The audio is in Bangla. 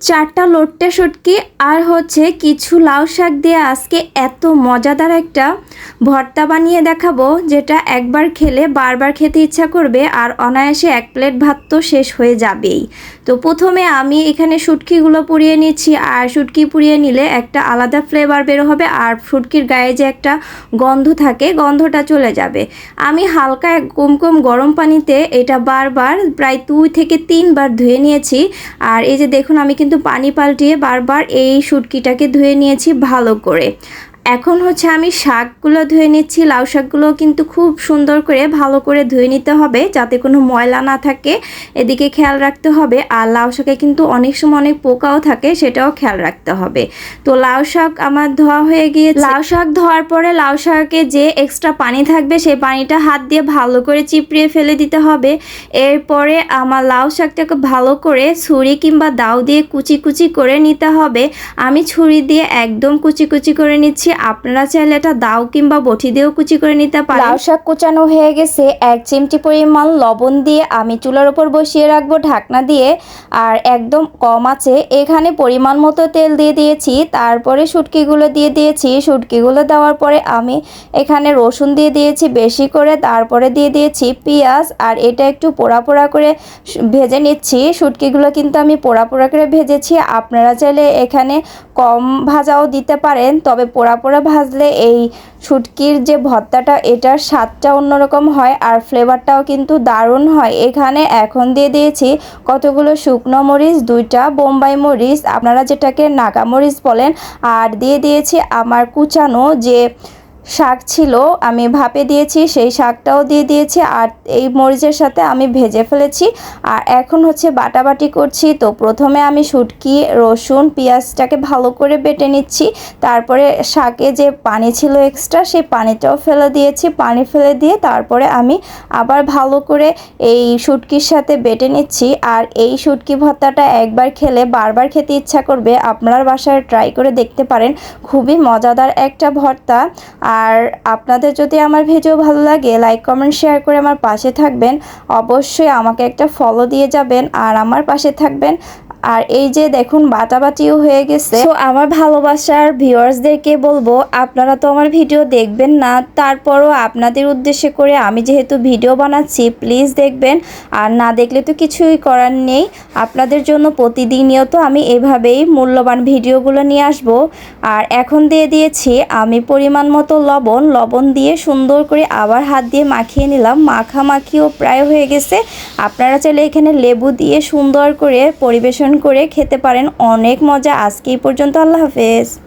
চারটা লোট্টে শুটকি আর হচ্ছে কিছু লাউ শাক দিয়ে আজকে এত মজাদার একটা ভর্তা বানিয়ে দেখাবো, যেটা একবার খেলে বারবার খেতে ইচ্ছা করবে আর অনায়াসে এক প্লেট ভাত তো শেষ হয়ে যাবেই। তো প্রথমে আমি এখানে শুটকিগুলো পুড়িয়ে নিচ্ছি আর শুটকি পুড়িয়ে নিলে একটা আলাদা ফ্লেভার বের হবে আর শুটকির গায়ে যে একটা গন্ধ থাকে, গন্ধটা চলে যাবে। আমি হালকা এক কুমকুম গরম পানিতে এটা বারবার প্রায় দুই থেকে তিনবার ধুয়ে নিয়েছি আর এই যে দেখুন আমি কিন্তু পানি পাল্টিয়ে বারবার এই শুটকিটাকে ধুয়ে নিয়েছি ভালো করে। এখন হচ্ছে আমি শাকগুলো ধুয়ে নিচ্ছি, লাউ শাকগুলো কিন্তু খুব সুন্দর করে ভালো করে ধুয়ে নিতে হবে যাতে কোনো ময়লা না থাকে। এদিকে খেয়াল রাখতে হবে, আর লাউ শাকে কিন্তু অনেক সময় অনেক পোকাও থাকে, সেটাও খেয়াল রাখতে হবে। তো লাউ শাক আমার ধোয়া হয়ে গিয়ে লাউ শাক ধোয়ার পরে লাউ শাকে যে এক্সট্রা পানি থাকবে, সেই পানিটা হাত দিয়ে ভালো করে চিপড়িয়ে ফেলে দিতে হবে। এরপরে আমার লাউ শাকটাকে ভালো করে ছুরি কিংবা দাও দিয়ে কুচি কুচি করে নিতে হবে। আমি ছুরি দিয়ে একদম কুচি কুচি করে নিচ্ছি আপনারা চাইলে এটা দাও কিংবা বটি দিয়েও কুচি করে নিতে পারেন। লাউ শাক কুচানো হয়ে গেছে। এক চিমটি পরিমাণ লবণ দিয়ে আমি চুলার উপর বসিয়ে রাখব ঢাকনা দিয়ে। আর একদম কম আছে। এখানে পরিমাণ মতো তেল দিয়ে দিয়েছি। তারপরে শুটকিগুলো দিয়ে দিয়েছি। শুটকিগুলো দেওয়ার পরে আমি এখানে রসুন দিয়ে দিয়েছি বেশি করে। তারপরে দিয়ে দিয়েছি পেঁয়াজ। আর এটা একটু পোড়া পোড়া করে ভেজে নিচ্ছি। শুটকিগুলো কিন্তু আমি পোড়া পোড়া করে ভেজেছি। আপনারা চাইলে এখানে কম ভাজাও দিতে পারেন, তবে পোড়া পোড়া ভাজলে এই শুটকির যে ভর্তাটা, এটার স্বাদটা অন্যরকম হয় আর ফ্লেভারটাও কিন্তু দারুণ হয়। এখানে এখন দিয়ে দিয়েছি কতগুলো শুকনো মরিচ, দুইটা বোম্বাই মরিচ, আপনারা যেটাকে নাগা মরিচ বলেন, আর দিয়ে দিয়েছি আমার কুচানো যে শাক ছিল, আমি ভাপে দিয়েছি, সেই শাকটাও দিয়ে দিয়েছি, আর এই মরিচের সাথে আমি ভেজে ফেলেছি, আর এখন হচ্ছে বাটাবাটি করছি। তো প্রথমে আমি শুটকি, রসুন, পেঁয়াজটাকে ভালো করে বেটে নিচ্ছি, তারপরে শাকে যে পানি ছিল এক্সট্রা সেই পানিটাও ফেলে দিয়েছি, পানি ফেলে দিয়ে তারপরে আমি আবার ভালো করে এই শুটকির সাথে বেটে নিচ্ছি, আর এই শুটকি ভর্তাটা একবার খেলে বারবার খেতে ইচ্ছা করবে, আপনার বাসায় ট্রাই করে দেখতে পারেন, খুবই মজাদার একটা ভর্তা আর আপনাদের যদি আমার ভিডিও ভালো লাগে লাইক কমেন্ট শেয়ার করে আমার পাশে থাকবেন। অবশ্যই আমাকে একটা ফলো দিয়ে যাবেন আর আমার পাশে থাকবেন। আর এই যে দেখুন বাটাবাটিও হয়ে গেছে। তো আমার ভালোবাসার ভিউয়ার্সদেরকে বলব, আপনারা তো আমার ভিডিও দেখবেন না, তারপরও আপনাদের উদ্দেশ্যে করে আমি যেহেতু ভিডিও বানাচ্ছি, প্লিজ দেখবেন। আর না দেখলে তো কিছুই করার নেই। আপনাদের জন্য প্রতিদিনিয়ত আমি এভাবেই মূল্যবান ভিডিওগুলো নিয়ে আসব। আর এখন দিয়ে দিয়েছি আমি পরিমাণ মতো লবণ। লবণ দিয়ে সুন্দর করে আবার হাত দিয়ে মাখিয়ে নিলাম। মাখামাখিও প্রায় হয়ে গেছে। আপনারা চাইলে এখানে লেবু দিয়ে সুন্দর করে পরিবেশন করে খেতে পারেন। অনেক মজা। আজকে এই পর্যন্ত আল্লাহ হাফেজ।